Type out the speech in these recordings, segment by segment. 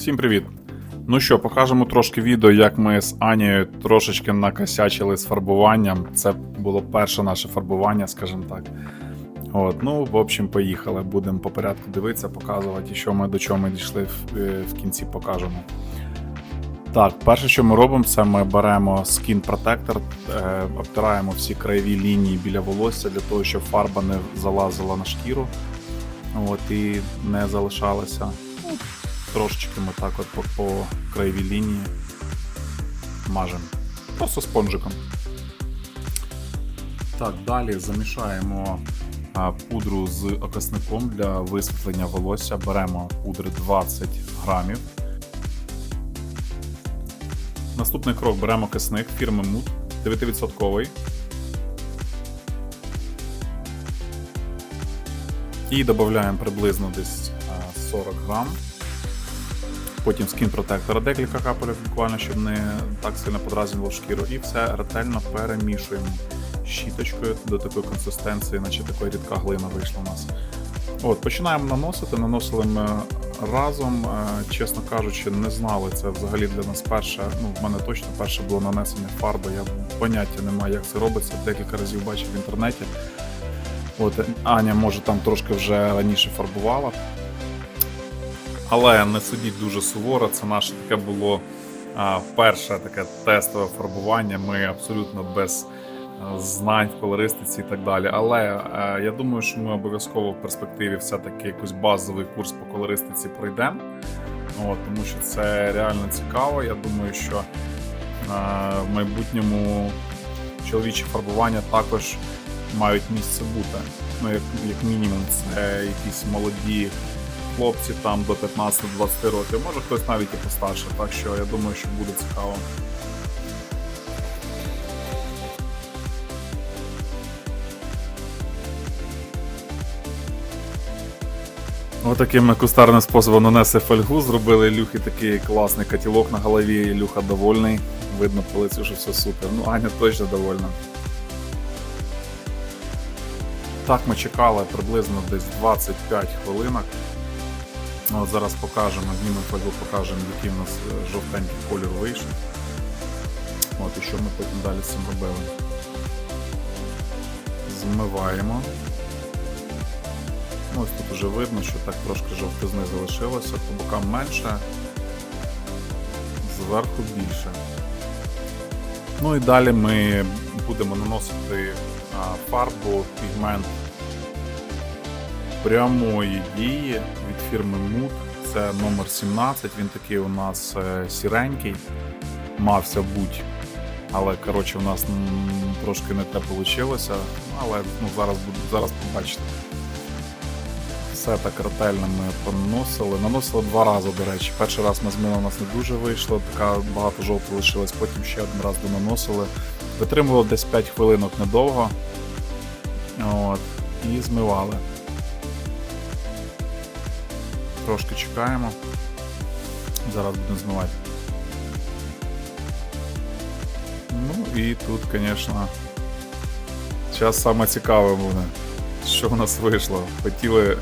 Всім привіт! Ну що, покажемо трошки відео, як ми з Анією трошечки накосячили з фарбуванням. Це було перше наше фарбування, скажімо так. От, ну, в общем, поїхали. Будемо по порядку дивитися, показувати, що ми до чого ми дійшли в, е, в кінці покажемо. Так, перше, що ми робимо, це ми беремо Skin Protector, е, обтираємо всі краєві лінії біля волосся для того, щоб фарба не залазила на шкіру. От, і не залишалася. Трошечки ми так от по, по краєвій лінії мажемо. Просто спонжиком. Так, далі замішаємо пудру з окисником для висвітлення волосся. Беремо пудри 20 грамів. Наступний крок беремо кисник фірми Mood 9%. І додаємо приблизно десь 40 грам. Потім скін протектора декілька капель буквально, щоб не так сильно подразнювало шкіру. І все ретельно перемішуємо щіточкою до такої консистенції, наче такої рідка глина вийшла у нас. От, Починаємо наносити. Наносили ми разом, Е, чесно кажучи, не знали. Це взагалі для нас перше. Ну, в мене точно перше було нанесення фарби. Я поняття не маю, як це робиться. Декілька разів бачив в інтернеті. От Аня, може, там трошки вже раніше фарбувала. Але не судіть дуже суворо. Це наше таке було перше таке тестове фарбування. Ми абсолютно без а, знань в колористиці і так далі. Але а, я думаю, що ми обов'язково в перспективі все-таки якийсь базовий курс по колористиці пройдемо. Тому що це реально цікаво. Я думаю, що а, в майбутньому чоловічі фарбування також мають місце бути. Ну, як, як мінімум, це якісь молоді хлопці там до 15-20 років, може хтось навіть і постарше, так що я думаю, що буде цікаво. Отаким кустарним способом нанесли фольгу, зробили Ілюхі такий класний котілок на голові, Ілюха довольний. Видно по лицю, що все супер. Ну, Аня точно довольна. Так ми чекали приблизно десь 25 хвилинок. От Зараз покажемо, знімемо фольгу, покажемо, який у нас е, жовтенький колір вийшов. От, і що ми потім далі з цим робили. Змиваємо. Ну, Ось тут вже видно, що так трошки жовтизни залишилося, по бокам менше, зверху більше. Ну і далі ми будемо наносити фарбу, пігмент прямої дії від фірми Mood. Це номер 17, він такий у нас е, сіренький, мався бути. Але коротше, у нас трошки не те вийшло. Але ну, зараз, зараз побачите. Все так ретельно ми понаносили. Наносили два рази, до речі. Перший раз ми змили, у нас не дуже вийшло, така багато жовтого лишилось, потім ще один раз донаносили. Витримувало десь 5 хвилинок недовго. От, і змивали. Трошки чекаємо. Зараз будемо змивати. Ну і тут, звісно, зараз саме цікаве буде, що в нас вийшло. Хотіли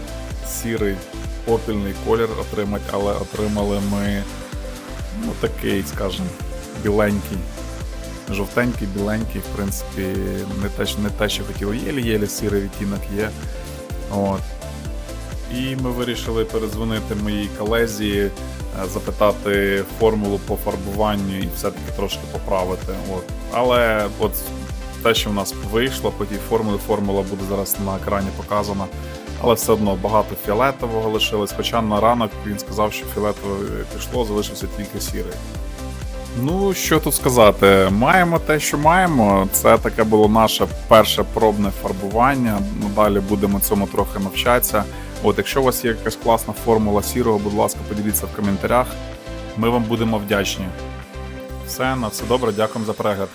сірий попільний колір отримати, але отримали ми ну, такий, скажімо, біленький. Жовтенький, біленький, в принципі, не те, не те, що хотіли. Єлі-єлі сірий відтінок є. От. І ми вирішили перезвонити моїй колезі, е, запитати формулу по фарбуванню і все-таки трошки поправити. От. Але от те, що в нас вийшло по тій формулі, формула буде зараз на екрані показана. Але все одно багато фіолетового лишилось, хоча на ранок він сказав, що фіолетове пішло, залишився тільки сірий. Ну, що тут сказати, маємо те, що маємо. Це таке було наше перше пробне фарбування. Надалі будемо цьому трохи навчатися. От, якщо у вас є якась класна формула сірого, будь ласка, поділіться в коментарях. Ми вам будемо вдячні. Все, на все добре, дякуємо за перегляд.